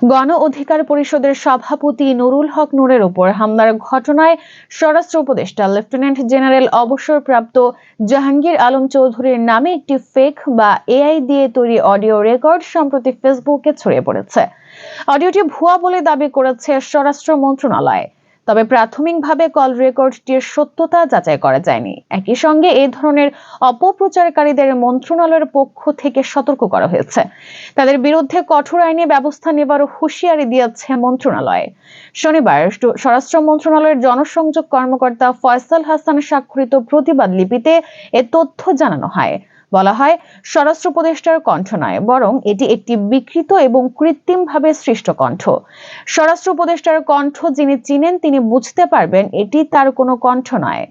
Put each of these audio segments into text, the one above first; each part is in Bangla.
গণ অধিকার পরিষদের সভাপতি নুরুল হক নূরের উপর হামলার ঘটনায় স্বরাষ্ট্র উপদেষ্টা লেফটেন্যান্ট জেনারেল অবসরপ্রাপ্ত জাহাঙ্গীর আলম চৌধুরীর নামে একটি ফেক বা এআই দিয়ে তৈরি অডিও রেকর্ড সম্প্রতি ফেসবুকে ছড়িয়ে পড়েছে। অডিওটি ভুয়া বলে দাবি করেছে স্বরাষ্ট্র মন্ত্রণালয়। তবে প্রাথমিকভাবে কল রেকর্ডটির সত্যতা যাচাই করা যায়নি। একই সঙ্গে এই ধরনের অপপ্রচারকারীদের মন্ত্রণালয়ের পক্ষ থেকে সতর্ক করা হয়েছে। তাদের বিরুদ্ধে কঠোর আইনি ব্যবস্থা নেবারও হুঁশিয়ারি দিয়েছে মন্ত্রণালয়। শনিবার স্বরাষ্ট্র মন্ত্রণালয়ের জনসংযোগ কর্মকর্তা ফয়সাল হাসান স্বাক্ষরিত প্রতিবাদ লিপিতে এ তথ্য জানানো হয়। বলা হয়, স্বরাষ্ট্র উপদেষ্টার কণ্ঠ নয় বরং এটি একটি বিকৃত এবং কৃত্রিমভাবে সৃষ্ট কণ্ঠ। স্বরাষ্ট্র উপদেষ্টার কণ্ঠ যিনি চিনেন, তিনি বুঝতে পারবেন এটি তার কোনো কণ্ঠ নয়।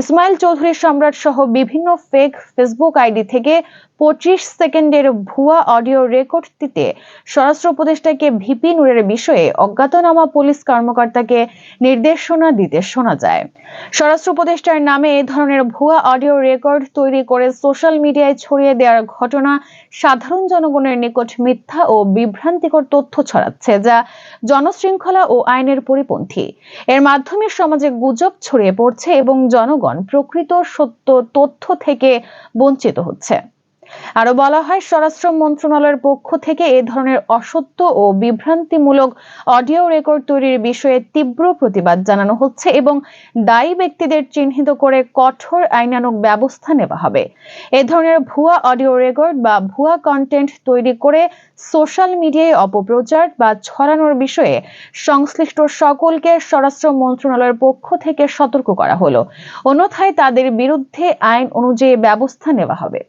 ইসমাইল চৌধুরী সম্রাট সহ বিভিন্ন ফেক ফেসবুক আইডি থেকে পঁচিশ সেকেন্ডের ভুয়া অডিও রেকর্ডটিতে স্বরাষ্ট্র উপদেষ্টাকে ভিপি নূরের বিষয়ে অজ্ঞাতনামা পুলিশ কর্মকর্তাকে নির্দেশনা দিতে শোনা যায়। স্বরাষ্ট্র উপদেষ্টার নামে এ ধরনের ভুয়া অডিও রেকর্ড তৈরি করে সোশ্যাল মিডিয়ায় ছড়িয়ে দেওয়ার ঘটনা সাধারণ জনগণের নিকট মিথ্যা ও বিভ্রান্তিকর তথ্য ছড়াচ্ছে, যা জনশৃঙ্খলা ও আইনের পরিপন্থী। এর মাধ্যমে সমাজে গুজব ছড়িয়ে পড়ছে এবং জনগণ প্রকৃত সত্য তথ্য থেকে বঞ্চিত হচ্ছে। আরও বলা হয়, স্বরাষ্ট্র মন্ত্রণালয়ের পক্ষ থেকে এ ধরনের অসত্য ও বিভ্রান্তিমূলক অডিও রেকর্ড তৈরির বিষয়ে তীব্র প্রতিবাদ জানানো হচ্ছে এবং দায়ী ব্যক্তিদের চিহ্নিত করে কঠোর আইনানুগ ব্যবস্থা নেওয়া হবে। এ ধরনের ভুয়া অডিও রেকর্ড বা ভুয়া কন্টেন্ট তৈরি করে সোশ্যাল মিডিয়ায় অপপ্রচার বা ছড়ানোর বিষয়ে সংশ্লিষ্ট সকলকে স্বরাষ্ট্র মন্ত্রণালয়ের পক্ষ থেকে সতর্ক করা হলো। অন্যথায় তাদের বিরুদ্ধে আইন অনুযায়ী ব্যবস্থা নেওয়া হবে।